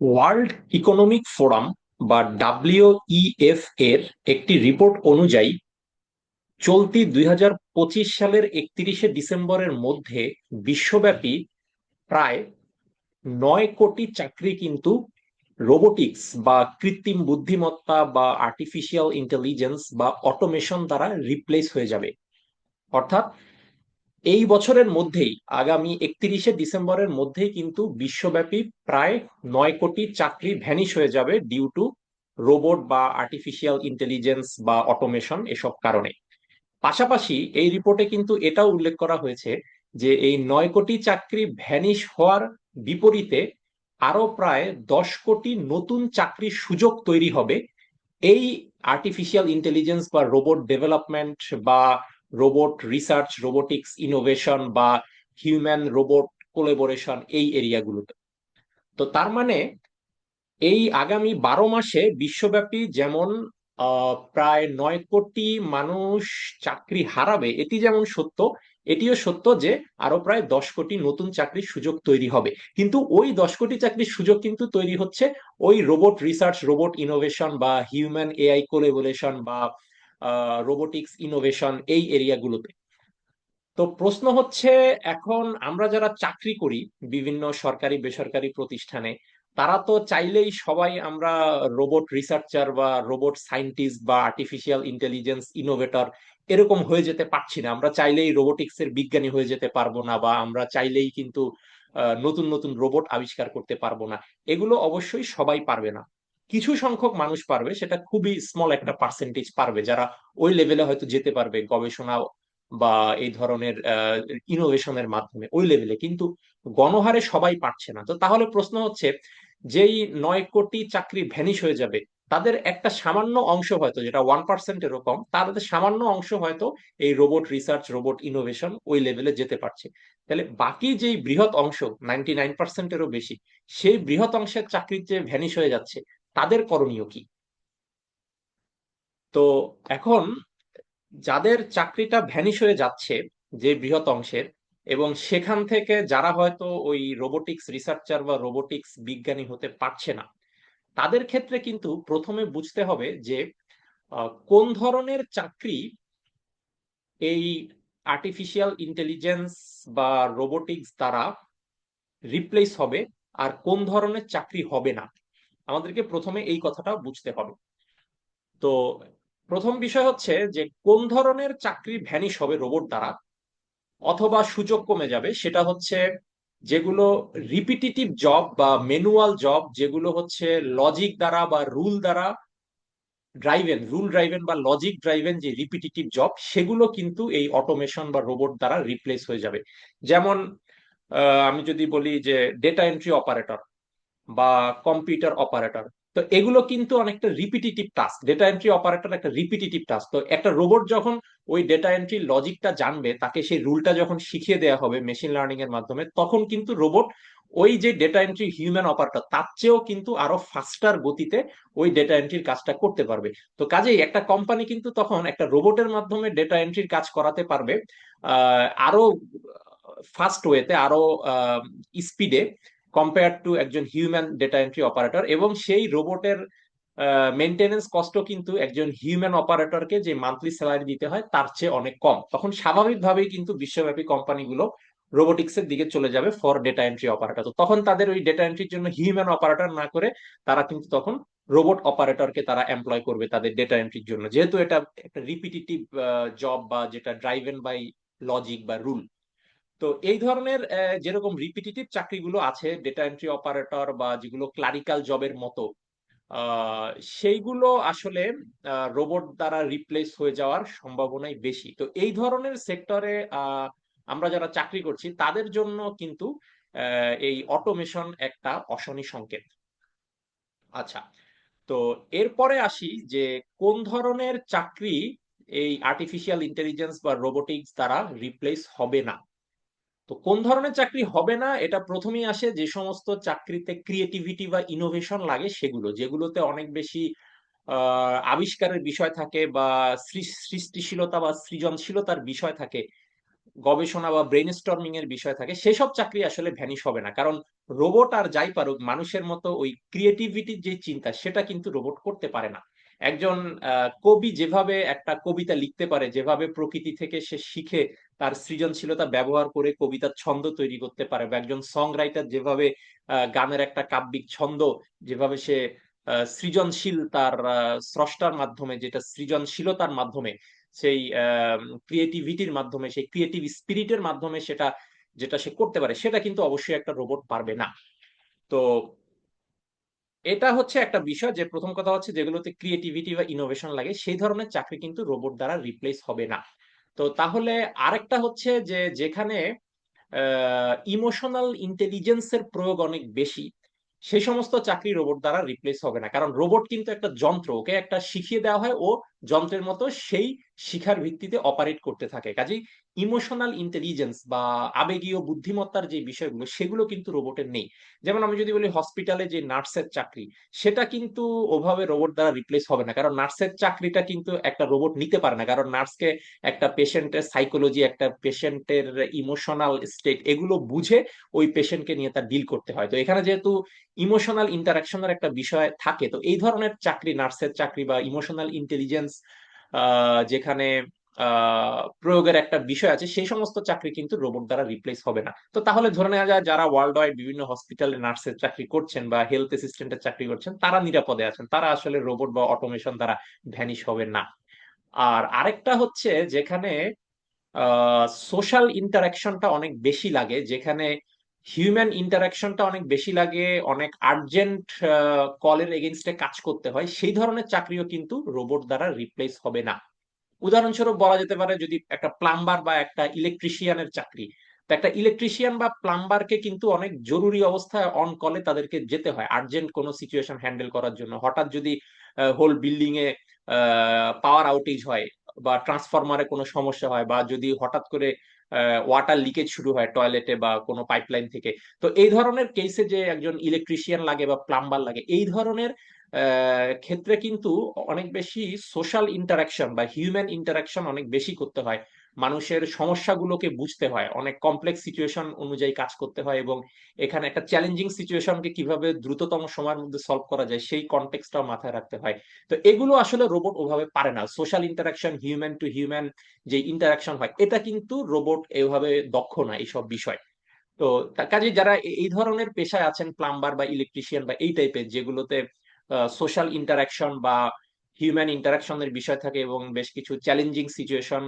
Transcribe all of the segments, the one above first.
World economic forum বা WEF এর একটি রিপোর্ট অনুযায়ী চলতি দুই হাজার পঁচিশ সালের একত্রিশে ডিসেম্বরের মধ্যে বিশ্বব্যাপী প্রায় নয় কোটি চাকরি কিন্তু রোবোটিক্স বা কৃত্রিম বুদ্ধিমত্তা বা আর্টিফিশিয়াল ইন্টেলিজেন্স বা অটোমেশন দ্বারা রিপ্লেস হয়ে যাবে। অর্থাৎ এই বছরের মধ্যেই, আগামী একত্রিশে ডিসেম্বরের মধ্যেই কিন্তু বিশ্বব্যাপী প্রায় নয় কোটি চাকরি ভ্যানিশ হয়ে যাবে ডিউ টু রোবট বা আর্টিফিশিয়াল ইন্টেলিজেন্স বা অটোমেশন এসব কারণে। পাশাপাশি এই রিপোর্টে কিন্তু এটাও উল্লেখ করা হয়েছে যে, এই নয় কোটি চাকরি ভ্যানিশ হওয়ার বিপরীতে আরও প্রায় দশ কোটি নতুন চাকরির সুযোগ তৈরি হবে। এই আর্টিফিশিয়াল ইন্টেলিজেন্স বা রোবট ডেভেলপমেন্ট বা রোবট রিসার্চ রোবোটিক্স ইনোভেশন বা হিউম্যান রোবট কোলেবোরেশন এই এরিয়াগুলোতে তো তার মানে এই আগামী বারো মাসে বিশ্বব্যাপী যেমন প্রায় নয় কোটি মানুষ চাকরি হারাবে, এটি যেমন সত্য, এটিও সত্য যে আরও প্রায় দশ কোটি নতুন চাকরির সুযোগ তৈরি হবে। কিন্তু ওই দশ কোটি চাকরির সুযোগ কিন্তু তৈরি হচ্ছে ওই রোবট রিসার্চ রোবট ইনোভেশন বা হিউম্যান এআই কোলেবোরেশন বা রোবোটিক্স ইনোভেশন এই এরিয়াগুলোতে তো প্রশ্ন হচ্ছে, এখন আমরা যারা চাকরি করি বিভিন্ন সরকারি, বেসরকারি প্রতিষ্ঠানে, তারা তো চাইলেই সবাই আমরা রোবট রিসার্চার বা রোবট সায়েন্টিস্ট বা আর্টিফিশিয়াল ইন্টেলিজেন্স ইনোভেটর এরকম হয়ে যেতে পারছি না। আমরা চাইলেই রোবোটিক্স এর বিজ্ঞানী হয়ে যেতে পারব না বা আমরা চাইলেই কিন্তু নতুন নতুন রোবট আবিষ্কার করতে পারব না। এগুলো অবশ্যই সবাই পারবে না। কিছু সংখ্যক মানুষ পারবে, সেটা খুবই স্মল একটা পার্সেন্টেজ পারবে, যারা ওই লেভেলে হয়তো যেতে পারবে গবেষণা বা এই ধরনের ইনোভেশনের মাধ্যমে ওই লেভেলে কিন্তু গণহারে সবাই পারছে না। তো তাহলে প্রশ্ন হচ্ছে, যেই নয় কোটি চাকরি ভ্যানিশ হয়ে যাবে, তাদের একটা সামান্য অংশ হয়তো, যেটা ওয়ান পার্সেন্ট এরকম তাদের সামান্য অংশ হয়তো এই রোবট রিসার্চ রোবট ইনোভেশন ওই লেভেলে যেতে পারছে। তাহলে বাকি যেই বৃহৎ অংশ নাইনটি নাইন পার্সেন্টেরও বেশি, সেই বৃহৎ অংশের চাকরির যে ভ্যানিশ হয়ে যাচ্ছে তাদের করণীয় কি? তো এখন যাদের চাকরিটা ভ্যানিশ হয়ে যাচ্ছে যে বৃহৎ অংশের এবং সেখান থেকে যারা হয়তো ওই রোবোটিক্স রিসার্চার বা রোবোটিক্স বিজ্ঞানী হতে পারছে না, তাদের ক্ষেত্রে কিন্তু প্রথমে বুঝতে হবে যে কোন ধরনের চাকরি এই আর্টিফিশিয়াল ইন্টেলিজেন্স বা রোবোটিক্স দ্বারা রিপ্লেস হবে আর কোন ধরনের চাকরি হবে না। আমাদেরকে প্রথমে এই কথাটা বুঝতে হবে। তো প্রথম বিষয় হচ্ছে যে কোন ধরনের চাকরি ভ্যানিশ হবে রোবট দ্বারা অথবা সুযোগ কমে যাবে সেটা হচ্ছে যেগুলো রিপিটিটিভ জব বা ম্যানুয়াল জব যেগুলো হচ্ছে লজিক দ্বারা বা রুল দ্বারা ড্রাইভেন রুল ড্রাইভেন বা লজিক ড্রাইভেন যে রিপিটিটিভ জব সেগুলো কিন্তু এই অটোমেশন বা রোবট দ্বারা রিপ্লেস হয়ে যাবে। যেমন আমি যদি বলি যে ডেটা এন্ট্রি অপারেটর বা কম্পিউটার অপারেটর তো এগুলো কিন্তু অনেকটা repetitive task data entry operator একটা রিপিটিটিভ টাস্ক তো একটা রোবট যখন ওই ডেটা এন্ট্রি লজিকটা জানবে, তাকে সেই রুলটা যখন শিখিয়ে দেওয়া হবে মেশিন লার্নিং এর মাধ্যমে, তখন কিন্তু রোবট ওই যে ডেটা এন্ট্রি হিউম্যান অপারেটর তার চেয়েও কিন্তু আরও ফাস্টার গতিতে ওই ডেটা এন্ট্রির কাজটা করতে পারবে। তো কাজেই একটা কোম্পানি কিন্তু তখন একটা রোবটের মাধ্যমে ডেটা এন্ট্রির কাজ করাতে পারবে আরও ফাস্ট ওয়েতে আরও স্পিডে কম্পেয়ার টু একজন হিউম্যান ডেটা এন্ট্রি অপারেটর এবং সেই রোবটের মেনটেনেন্স কষ্ট কিন্তু একজন হিউম্যান অপারেটরকে যে মান্থলি স্যালারি দিতে হয়, তার চেয়ে অনেক কম। তখন স্বাভাবিকভাবেই কিন্তু বিশ্বব্যাপী কোম্পানিগুলো রোবোটিক্সের দিকে চলে যাবে ফর ডেটা এন্ট্রি অপারেটর তো তখন তাদের ওই ডেটা এন্ট্রির জন্য হিউম্যান অপারেটর না করে তারা কিন্তু তখন রোবট অপারেটরকে তারা এমপ্লয় করবে তাদের ডেটা এন্ট্রির জন্য। যেহেতু এটা একটা রিপিটিটিভ জব বা যেটা ড্রাইভেন বাই লজিক বা রুল তো এই ধরনের যেরকম রিপিটিটিভ চাকরিগুলো আছে ডেটা এন্ট্রি অপারেটর বা যেগুলো ক্লারিক্যাল জবের মতো সেইগুলো আসলে রোবট দ্বারা রিপ্লেস হয়ে যাওয়ার সম্ভাবনাই বেশি। তো এই ধরনের সেক্টরে আমরা যারা চাকরি করছি, তাদের জন্য কিন্তু এই অটোমেশন একটা অশনি সংকেত। আচ্ছা তো এরপরে আসি যে কোন ধরনের চাকরি এই আর্টিফিশিয়াল ইন্টেলিজেন্স বা রোবোটিক্স দ্বারা রিপ্লেস হবে না? তো কোন ধরনের চাকরি হবে না? এটা প্রথমেই আসে যে সমস্ত চাকরিতে ক্রিয়েটিভিটি বা ইনোভেশন লাগে সেগুলো, যেগুলোতে অনেক বেশি আবিষ্কারের বিষয় থাকে বা সৃষ্টিশীলতা বা সৃজনশীলতার বিষয় থাকে। গবেষণা বা ব্রেন স্টর্মিং এর বিষয় থাকে, সেসব চাকরি আসলে ভ্যানিশ হবে না। কারণ রোবট আর যাই পারুক, মানুষের মতো ওই ক্রিয়েটিভিটির যে চিন্তা, সেটা কিন্তু রোবট করতে পারে না। একজন কবি যেভাবে একটা কবিতা লিখতে পারে, যেভাবে প্রকৃতি থেকে সে শিখে তার সৃজনশীলতা ব্যবহার করে কবিতার ছন্দ তৈরি করতে পারে, বা একজন সং রাইটার যেভাবে গানের একটা কাব্যিক ছন্দ, যেভাবে সে সৃজনশীল তার স্রষ্টার মাধ্যমে, যেটা সৃজনশীলতার মাধ্যমে সেই ক্রিয়েটিভিটির মাধ্যমে, সেই ক্রিয়েটিভ স্পিরিটের মাধ্যমে সেটা, যেটা সে করতে পারে, সেটা কিন্তু অবশ্যই একটা রোবট পারবে না। তো এটা হচ্ছে একটা বিষয় যে প্রথম কথা হচ্ছে যেগুলোতে ক্রিয়েটিভিটি বা ইনোভেশন লাগে, সেই ধরনের চাকরি কিন্তু রোবট দ্বারা রিপ্লেস হবে না। তো তাহলে আরেকটা হচ্ছে যে যেখানে ইমোশনাল ইন্টেলিজেন্সের প্রয়োগ অনেক বেশি, সেই সমস্ত চাকরি রোবট দ্বারা রিপ্লেস হবে না। কারণ রোবট কিন্তু একটা যন্ত্র, ওকে একটা শিখিয়ে দেওয়া হয়, ও যন্ত্রের মতো সেই শিখার ভিত্তিতে অপারেট করতে থাকে। কাজেই ইমোশনাল ইন্টেলিজেন্স বা আবেগীয় বুদ্ধিমত্তার যে বিষয়গুলো, সেগুলো কিন্তু রোবটের নেই। যেমন আমি যদি বলি হসপিটালে যে নার্সের চাকরি, সেটা কিন্তু ওভাবে রোবট দ্বারা রিপ্লেস হবে না। কারণ নার্সের চাকরিটা কিন্তু একটা রোবট নিতে পারে না। কারণ নার্সকে একটা পেশেন্টের সাইকোলজি একটা পেশেন্টের ইমোশনাল স্টেট এগুলো বুঝে ওই পেশেন্টকে নিয়ে তার ডিল করতে হয়। তো এখানে যেহেতু ইমোশনাল ইন্টারাকশনের একটা বিষয় থাকে, তো এই ধরনের চাকরি, নার্সের চাকরি বা ইমোশনাল ইন্টেলিজেন্স যেখানে প্রয়োগের একটা বিষয় আছে, সেই সমস্ত চাকরি কিন্তু রোবট দ্বারা রিপ্লেস হবে না। তো তাহলে ধরে নেওয়া যায়, যারা ওয়ার্ল্ড ওয়াইড বিভিন্ন হসপিটালে নার্সের চাকরি করছেন বা হেলথ অ্যাসিস্ট্যান্টের চাকরি করছেন, তারা নিরাপদে আছেন। তারা আসলে রোবট বা অটোমেশন দ্বারা ভ্যানিশ হবে না। আর আরেকটা হচ্ছে, যেখানে সোশ্যাল ইন্টারাকশনটা অনেক বেশি লাগে, যেখানে হিউম্যান ইন্টারাকশনটা অনেক বেশি লাগে, অনেক আর্জেন্ট কলের এগেনস্টে কাজ করতে হয়। সেই ধরনের চাকরিও কিন্তু রোবট দ্বারা রিপ্লেস হবে না। উদাহরণস্বরূপ বলা যেতে পারে যদি একটা প্লাম্বার বা একটা ইলেকট্রিশিয়ানের চাকরি, তো একটা ইলেকট্রিশিয়ান বা প্লাম্বারকে কিন্তু অনেক জরুরি অবস্থায় অন কলে তাদেরকে যেতে হয় আর্জেন্ট কোনো সিচুয়েশন হ্যান্ডেল করার জন্য। হঠাৎ যদি হোল বিল্ডিং এ পাওয়ার আউটেজ হয় বা ট্রান্সফরমারে কোনো সমস্যা হয় বা যদি হঠাৎ করে ওয়াটার লিকেজ শুরু হয় টয়লেটে বা কোনো পাইপলাইন থেকে। তো এই ধরনের কেসে যে একজন ইলেকট্রিশিয়ান লাগে বা প্লাম্বার লাগে, এই ধরনের ক্ষেত্রে কিন্তু অনেক বেশি সোশ্যাল ইন্টারাকশন বা হিউম্যান ইন্টারাকশন অনেক বেশি করতে হয়। মানুষের সমস্যাগুলোকে বুঝতে হয়, অনেক কমপ্লেক্স সিচুয়েশন অনুযায়ী কাজ করতে হয় এবং এখানে একটা চ্যালেঞ্জিং সিচুয়েশনকে কীভাবে দ্রুততম সময়ের মধ্যে সলভ করা যায় সেই কনটেক্সটাও মাথায় রাখতে হয়। তো এগুলো আসলে রোবট ওভাবে পারে না। Social interaction human to human যে ইন্টারাকশন হয়, এটা কিন্তু রোবট এভাবে দক্ষ না এইসব বিষয়। তো কাজে যারা এই ধরনের পেশায় আছেন প্লাম্বার বা ইলেকট্রিশিয়ান বা এই টাইপের যেগুলোতে সোশ্যাল ইন্টারাকশন বা হিউম্যান ইন্টারাকশনের বিষয় থাকে এবং বেশ কিছু চ্যালেঞ্জিং সিচুয়েশন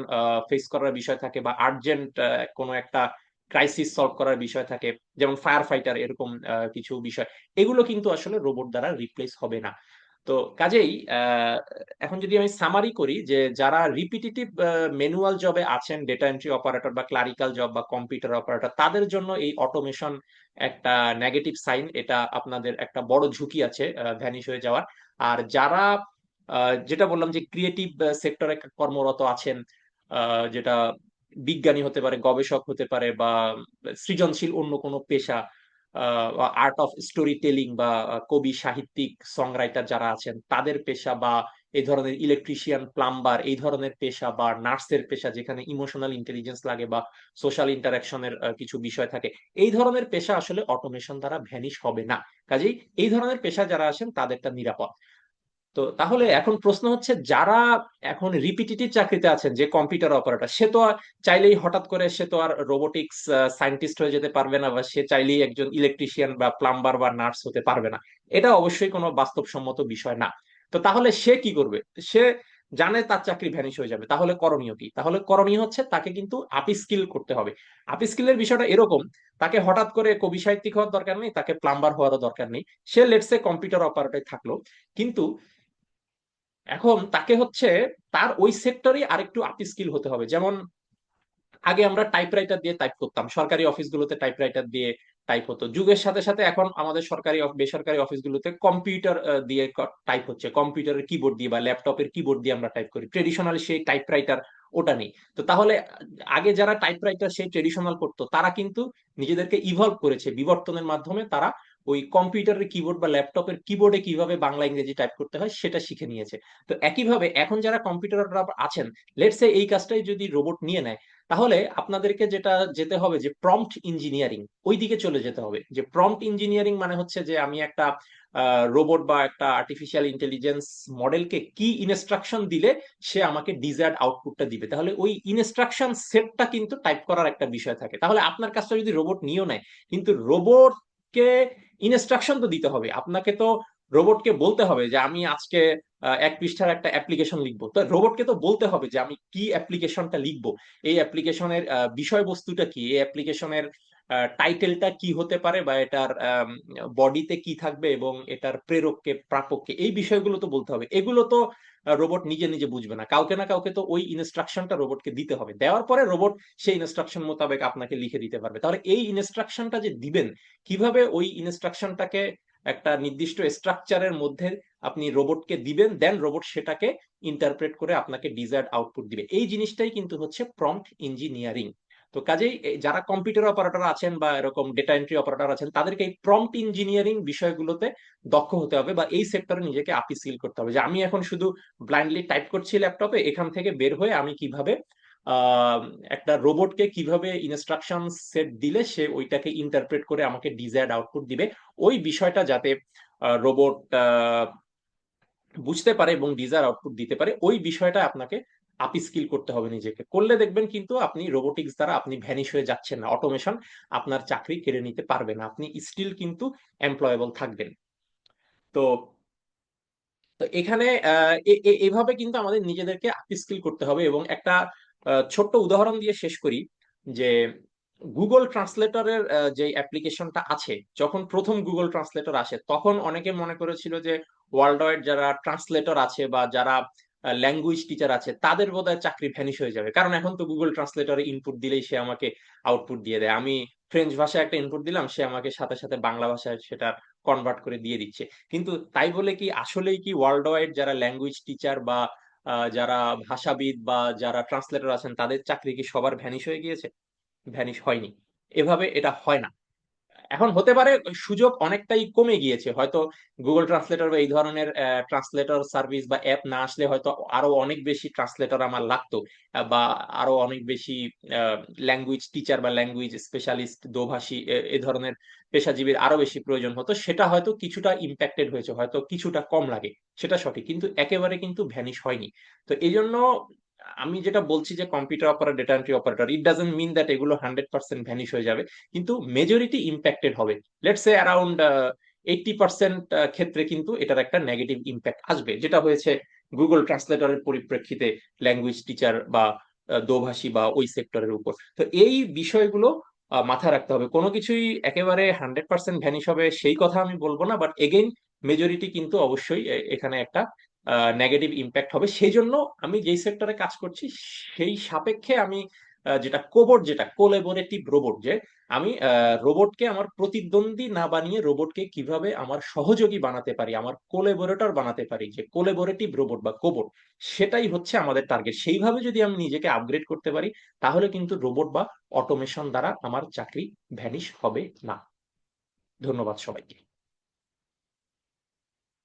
ফেস করার বিষয় থাকে বা আর্জেন্ট কোনো একটা ক্রাইসিস সলভ করার বিষয় থাকে, যেমন ফায়ার ফাইটার এরকম কিছু বিষয়। এগুলো কিন্তু আসলে রোবট দ্বারা রিপ্লেস হবে না। তো কাজেই এখন যদি আমি সামারি করি যে যারা রিপিটিটিভ ম্যানুয়াল জবে আছেন ডেটা এন্ট্রি অপারেটর বা ক্লারিক্যাল জব বা কম্পিউটার অপারেটর তাদের জন্য এই অটোমেশন একটা নেগেটিভ সাইন এটা আপনাদের একটা বড় ঝুঁকি আছে ভ্যানিশ হয়ে যাওয়ার। আর যারা যেটা বললাম যে ক্রিয়েটিভ সেক্টরে কর্মরত আছেন যেটা বিজ্ঞানী হতে পারে, গবেষক হতে পারে বা সৃজনশীল অন্য কোনো পেশা আর্ট অফ স্টোরি টেলিং বা কবি, সাহিত্যিক সং রাইটার যারা আছেন, তাদের পেশা বা এই ধরনের ইলেকট্রিশিয়ান প্লাম্বার এই ধরনের পেশা বা নার্সের পেশা যেখানে ইমোশনাল ইন্টেলিজেন্স লাগে বা সোশ্যাল ইন্টারাকশনের কিছু বিষয় থাকে, এই ধরনের পেশা আসলে অটোমেশন দ্বারা ভ্যানিশ হবে না। কাজেই এই ধরনের পেশা যারা আছেন, তাদেরটা নিরাপদ। তো তাহলে এখন প্রশ্ন হচ্ছে, যারা এখন রিপিটিটিভ চাকরিতে আছেন, যে কম্পিউটার অপারেটর সে তো চাইলেই হঠাৎ করে সে তো আর রোবোটিক্স সায়েন্টিস্ট হয়ে যেতে পারবে না, বা সে চাইলেই একজন ইলেকট্রিশিয়ান বা প্লাম্বার বা নার্স হতে পারবে না। এটা অবশ্যই কোনো বাস্তবসম্মত বিষয় না। তো তাহলে সে কি করবে? সে জানে তার চাকরি ভ্যানিশ হয়ে যাবে। তাহলে করণীয় কি? তাহলে করণীয় হচ্ছে তাকে কিন্তু আপি স্কিল করতে হবে। আপি স্কিলের বিষয়টা এরকম, তাকে হঠাৎ করে কবি সাহিত্যিক হওয়ার দরকার নেই, তাকে প্লাম্বার হওয়ারও দরকার নেই। সে লেটসে কম্পিউটার অপারেটর থাকল, কিন্তু এখন তাকে হচ্ছে তার ওই সেক্টরে আরেকটু আপ স্কিল হতে হবে। যেমন আগে আমরা টাইপরাইটার দিয়ে টাইপ করতাম। সরকারি অফিসগুলোতে টাইপরাইটার দিয়ে টাইপ হতো। যুগের সাথে সাথে এখন আমাদের সরকারি বেসরকারি অফিসগুলোতে কম্পিউটার দিয়ে টাইপ হচ্ছে। কম্পিউটারের কিবোর্ড দিয়ে বা ল্যাপটপের কিবোর্ড দিয়ে আমরা টাইপ করি। ট্রেডিশনাল সেই টাইপরাইটার ওটা নেই। তো তাহলে আগে যারা টাইপরাইটার সেই ট্রেডিশনাল করতো, তারা কিন্তু নিজেদেরকে ইভলভ করেছে। বিবর্তনের মাধ্যমে তারা ওই কম্পিউটারের কিবোর্ড বা ল্যাপটপের কিবোর্ডে কীভাবে বাংলা, ইংরেজি টাইপ করতে হয় সেটা শিখে নিয়েছে। তো একইভাবে এখন যারা কম্পিউটার আছেন লেটসে এই কাজটাই যদি রোবট নিয়ে নেয়, তাহলে আপনাদেরকে যেটা যেতে হবে যে প্রম্পট ইঞ্জিনিয়ারিং ওই দিকে চলে যেতে হবে। যে প্রম্পট ইঞ্জিনিয়ারিং মানে হচ্ছে যে আমি একটা রোবট বা একটা আর্টিফিশিয়াল ইন্টেলিজেন্স মডেলকে কি ইনস্ট্রাকশন দিলে সে আমাকে ডিজায়ার্ড আউটপুটটা দিবে। তাহলে ওই ইনস্ট্রাকশন সেটটা কিন্তু টাইপ করার একটা বিষয় থাকে। তাহলে আপনার কাজটা যদি রোবট নিয়েও নেয়, কিন্তু রোবটকে ইনস্ট্রাকশন তো দিতে হবে। আপনাকে তো রোবটকে বলতে হবে যে, আমি আজকে এক পৃষ্ঠার একটা অ্যাপ্লিকেশন লিখব। তো রোবটকে তো বলতে হবে যে, আমি কি অ্যাপ্লিকেশনটা লিখব? এই অ্যাপ্লিকেশনের বিষয়বস্তুটা কি? এই অ্যাপ্লিকেশনের টাইটেলটা কি হতে পারে বা এটার বডিতে কি থাকবে এবং এটার প্রেরককে, প্রাপককে, এই বিষয়গুলো তো বলতে হবে। এগুলো তো রোবট নিজে নিজে বুঝবে না। কাউকে না কাউকে তো ওই ইনস্ট্রাকশনটা রোবটকে দিতে হবে। দেওয়ার পরে রোবট সেই ইনস্ট্রাকশন মোতাবেক আপনাকে লিখে দিতে পারবে। তাহলে এই ইনস্ট্রাকশনটা যে দিবেন, কীভাবে ওই ইনস্ট্রাকশনটাকে একটা নির্দিষ্ট স্ট্রাকচারের মধ্যে আপনি রোবটকে দিবেন দেন রোবট সেটাকে ইন্টারপ্রেট করে আপনাকে ডিজায়ার্ড আউটপুট দিবে। এই জিনিসটাই কিন্তু হচ্ছে প্রম্পট ইঞ্জিনিয়ারিং তো কাজেই যারা কম্পিউটার অপারেটর আছেন বা এরকম ডেটা এন্ট্রি অপারেটর আছেন, তাদেরকে এই প্রম্পট ইঞ্জিনিয়ারিং বিষয়গুলোতে দক্ষ হতে হবে বা এই সেক্টরে নিজেকে আপিসিল করতে হবে। যে আমি এখন শুধু ব্লাইন্ডলি টাইপ করছি ল্যাপটপে এখান থেকে বের হয়ে আমি কীভাবে একটা রোবটকে কীভাবে ইনস্ট্রাকশন সেট দিলে সে ওইটাকে ইন্টারপ্রেট করে আমাকে ডিজায়ার্ড আউটপুট দিবে, ওই বিষয়টা যাতে রোবট বুঝতে পারে এবং ডিজায়ার আউটপুট দিতে পারে, ওই বিষয়টা আপনাকে আপ স্কিল করতে হবে নিজেকে। করলে দেখবেন কিন্তু আপনি রোবোটিক্স দ্বারা আপনি ভ্যানিশ হয়ে যাচ্ছেন না। অটোমেশন আপনার চাকরি কেড়ে নিতে পারবে না। আপনি স্টিল কিন্তু এমপ্লয়েবল থাকবেন। তো তো এখানে এভাবে কিন্তু আমাদের নিজেদেরকে আপ স্কিল করতে হবে এবং একটা ছোট্ট উদাহরণ দিয়ে শেষ করি যে গুগল ট্রান্সলেটরের যে অ্যাপ্লিকেশনটা আছে, যখন প্রথম গুগল ট্রান্সলেটর আসে, তখন অনেকে মনে করেছিল যে ওয়ার্ল্ড ওয়াইড যারা ট্রান্সলেটর আছে বা যারা ল্যাঙ্গুয়েজ টিচার আছে, তাদের বোধহয় চাকরি ভ্যানিশ হয়ে যাবে। কারণ এখন তো গুগল ট্রান্সলেটরে ইনপুট দিলেই সে আমাকে আউটপুট দিয়ে দেয়। আমি ফ্রেঞ্চ ভাষায় একটা ইনপুট দিলাম, সে আমাকে সাথে সাথে বাংলা ভাষায় সেটা কনভার্ট করে দিয়ে দিচ্ছে। কিন্তু তাই বলে কি, আসলেই কি ওয়ার্ল্ড ওয়াইড যারা ল্যাঙ্গুয়েজ টিচার বা যারা ভাষাবিদ বা যারা ট্রান্সলেটর আছেন, তাদের চাকরি কি সবার ভ্যানিশ হয়ে গিয়েছে? ভ্যানিশ হয়নি। এভাবে এটা হয় না। এখন হতে পারে সুযোগ অনেকটাই কমে গিয়েছে। হয়তো গুগল ট্রান্সলেটর বা এই ধরনের ট্রান্সলেটর সার্ভিস বা অ্যাপ না আসলে হয়তো আরও অনেক বেশি ট্রান্সলেটর আমার লাগতো, বা আরও অনেক বেশি ল্যাঙ্গুয়েজ টিচার বা ল্যাঙ্গুয়েজ স্পেশালিস্ট দোভাষী, এ ধরনের পেশাজীবীর আরও বেশি প্রয়োজন হতো। সেটা হয়তো কিছুটা ইম্প্যাক্টেড হয়েছে, হয়তো কিছুটা কম লাগে, সেটা সঠিক। কিন্তু একেবারে কিন্তু ভ্যানিশ হয়নি। তো এই জন্য আমি যেটা বলছি যে computer operator data entry operator it doesn't mean that এগুলো হান্ড্রেড পার্সেন্ট ভ্যানিশ হয়ে যাবে, কিন্তু মেজরিটি ইম্প্যাক্টেড হবে। Let's say around eighty percent ক্ষেত্রে কিন্তু এটার একটা নেগেটিভ ইম্প্যাক্ট আসবে, যেটা হয়েছে গুগল ট্রান্সলেটরের পরিপ্রেক্ষিতে ল্যাঙ্গুয়েজ টিচার বা দোভাষী বা ওই সেক্টরের উপর। তো এই বিষয়গুলো মাথায় রাখতে হবে। কোনো কিছুই একেবারে হান্ড্রেড পার্সেন্ট ভ্যানিশ হবে, সেই কথা আমি বলব না বাট এগেইন মেজরিটি কিন্তু অবশ্যই এখানে একটা নেগেটিভ ইম্প্যাক্ট হবে। সেই জন্য আমি যেই সেক্টরে কাজ করছি, সেই সাপেক্ষে আমি যেটা কোবট যেটা কোলেবোরেটিভ রোবট যে আমি রোবটকে আমার প্রতিদ্বন্দ্বী না বানিয়ে রোবটকে কীভাবে আমার সহযোগী বানাতে পারি, আমার কোলেবোরেটর বানাতে পারি, যে কোলেবোরেটিভ রোবট বা কোবট সেটাই হচ্ছে আমাদের টার্গেট সেইভাবে যদি আমি নিজেকে আপগ্রেড করতে পারি, তাহলে কিন্তু রোবট বা অটোমেশন দ্বারা আমার চাকরি ভ্যানিশ হবে না। ধন্যবাদ সবাইকে।